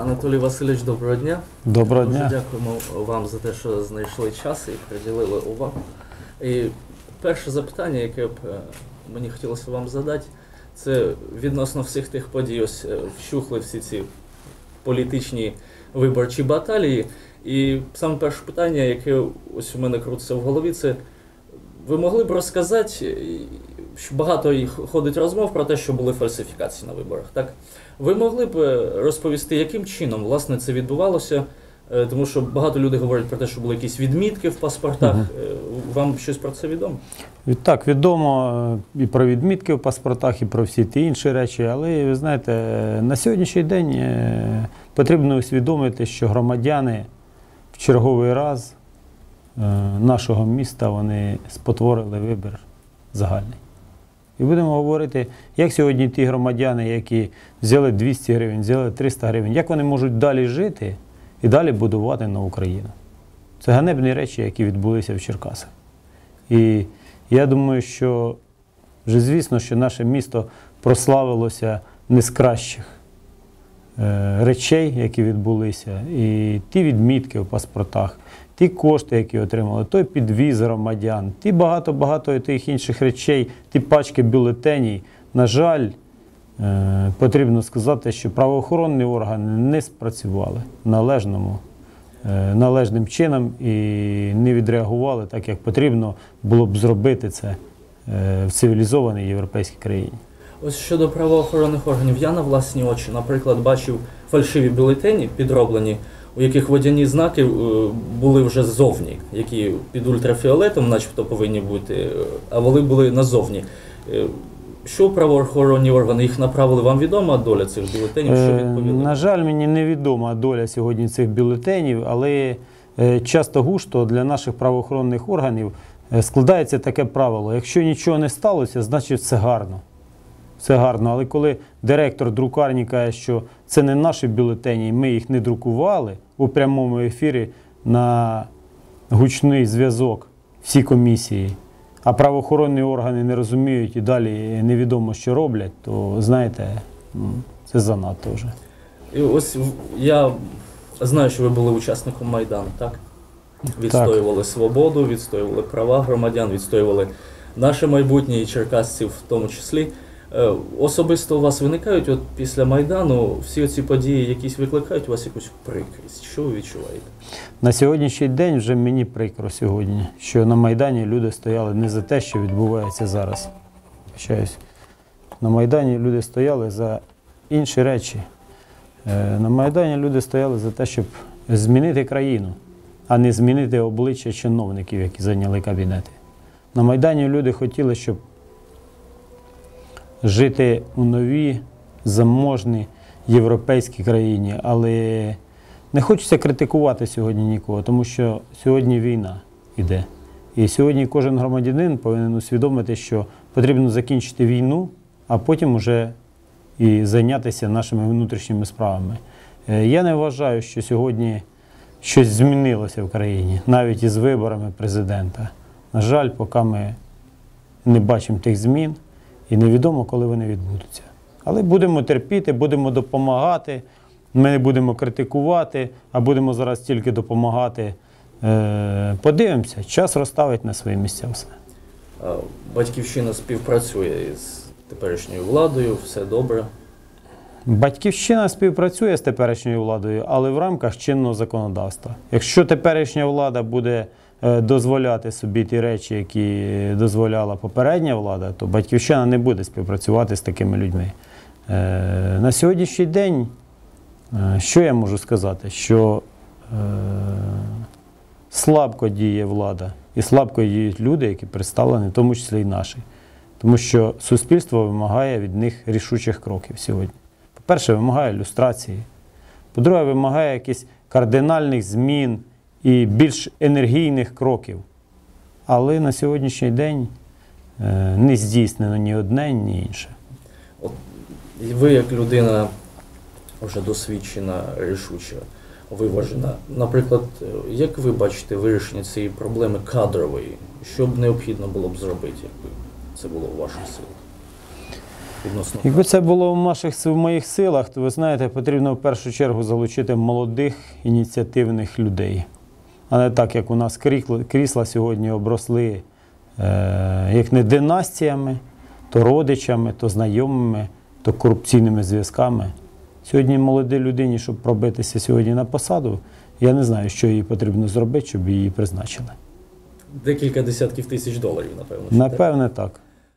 Анатолій Васильович, доброго дня. Доброго Дуже дня. дякуємо вам за те, що знайшли час і приділили увагу. І перше запитання, яке б е, мені хотілося вам задати, це відносно всіх тих подій, ось е, вщухли всі ці політичні виборчі баталії. І саме перше питання, яке ось у мене крутиться в голові, це ви могли б розказати, багато їх ходить розмов про те, що були фальсифікації на виборах, так? Ви могли б е, розповісти, яким чином власне це відбувалося? Е, Тому що багато людей говорять про те, що були якісь відмітки в паспортах. Е, Вам щось про це відомо? Так, відомо і про відмітки в паспортах, і про всі ті інші речі. Але ви знаєте, на сьогоднішній день потрібно усвідомити, що громадяни в черговий раз нашого міста вони спотворили вибір загальний. І будемо говорити, як сьогодні ті громадяни, які взяли 200 гривень, взяли 300 гривень, як вони можуть далі жити і далі будувати на Україну. Це ганебні речі, які відбулися в Черкасах. І я думаю, що вже звісно, що наше місто прославилося не з кращих речей, які відбулися, і ті відмітки в паспортах, ті кошти, які отримали, той підвіз громадян, ті багато-багато тих інших речей, ті пачки бюлетеній. На жаль, е, потрібно сказати, що правоохоронні органи не спрацювали належному е, належним чином і не відреагували так, як потрібно було б зробити це е, в цивілізованій європейській країні. Ось щодо правоохоронних органів, я на власні очі, наприклад, бачив фальшиві бюлетені, підроблені, у яких водяні знаки е, були вже ззовні, які під ультрафіолетом, начебто, повинні бути, е, а вони були назовні. Е, Що правоохоронні органи їх направили? Вам відома доля цих бюлетенів? Що відповіли? На жаль, мені невідома доля сьогодні цих бюлетенів, але е, часто густо для наших правоохоронних органів складається таке правило: якщо нічого не сталося, значить все гарно. Все гарно. Але коли директор друкарні каже, що це не наші бюлетені, ми їх не друкували у прямому ефірі на гучний зв'язок всі комісії, а правоохоронні органи не розуміють і далі невідомо, що роблять, то знаєте, це занадто вже. І ось я знаю, що ви були учасником Майдану, так? Відстоювали свободу, відстоювали права громадян, відстоювали наше майбутнє і черкасців в тому числі. Е, Особисто у вас виникають от після Майдану всі ці події якісь викликають у вас якусь прикрість. Що ви відчуваєте? На сьогоднішній день вже мені прикро сьогодні, що на Майдані люди стояли не за те, що відбувається зараз. На Майдані люди стояли за інші речі. Е, На Майдані люди стояли за те, щоб змінити країну, а не змінити обличчя чиновників, які зайняли кабінети. На Майдані люди хотіли, щоб жити у новій, заможній європейській країні, але не хочеться критикувати сьогодні нікого, тому що сьогодні війна йде. І сьогодні кожен громадянин повинен усвідомити, що потрібно закінчити війну, а потім уже і зайнятися нашими внутрішніми справами. Е, Я не вважаю, що сьогодні щось змінилося в країні, навіть із виборами президента. На жаль, поки ми не бачимо тих змін і невідомо, коли вони відбудуться. Але будемо терпіти, будемо допомагати. Ми не будемо критикувати, а будемо зараз тільки допомагати. Е, Подивимося, час розставить на свої місця все. Батьківщина співпрацює із теперішньою владою, все добре. Батьківщина співпрацює з теперішньою владою, але в рамках чинного законодавства. Якщо теперішня влада буде дозволяти собі ті речі, які дозволяла попередня влада, то батьківщина не буде співпрацювати з такими людьми. Е, На сьогоднішній день, е, що я можу сказати? Що е, слабко діє влада і слабко діють люди, які представлені, в тому числі і наші. Тому що суспільство вимагає від них рішучих кроків сьогодні. По-перше, вимагає люстрації. По-друге, вимагає якихось кардинальних змін і більш енергійних кроків. Але на сьогоднішній день е, не здійснено ні одне, ні інше. І ви, як людина вже досвідчена, рішуча, виважена. Наприклад, як ви бачите вирішення цієї проблеми кадрової? Що б необхідно було б зробити, якби це було у ваших силах? відносно. Якби це було в, наших, в моїх силах, то ви знаєте, потрібно в першу чергу залучити молодих ініціативних людей. А не так, як у нас крісла сьогодні обросли е, як не династіями, то родичами, то знайомими, то корупційними зв'язками. Сьогодні молодій людині, щоб пробитися сьогодні на посаду, я не знаю, що їй потрібно зробити, щоб її призначили. Декілька десятків тисяч доларів, напевно. Напевне, так.